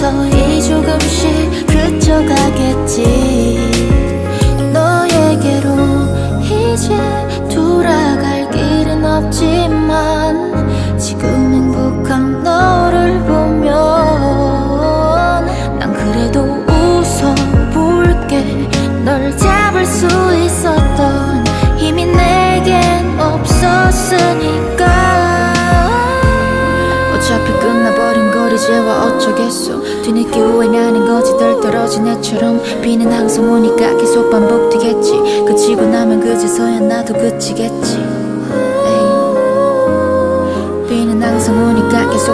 서서히 조금씩 그쳐가겠지. 너에게로 이제 돌아갈 길은 없지만 지금 행복한 너를 보면 난 그래도 웃어볼게. 널 잡을 수 있었던 힘이 내겐 없었으니까. 이제와 어쩌겠어 뒤늦게 후회나는 거지 덜 떨어진 애처럼. 비는 항상 오니까 계속 반복되겠지. 그치고 나면 그제서야 나도 그치겠지. 비는 항상 오니까 계속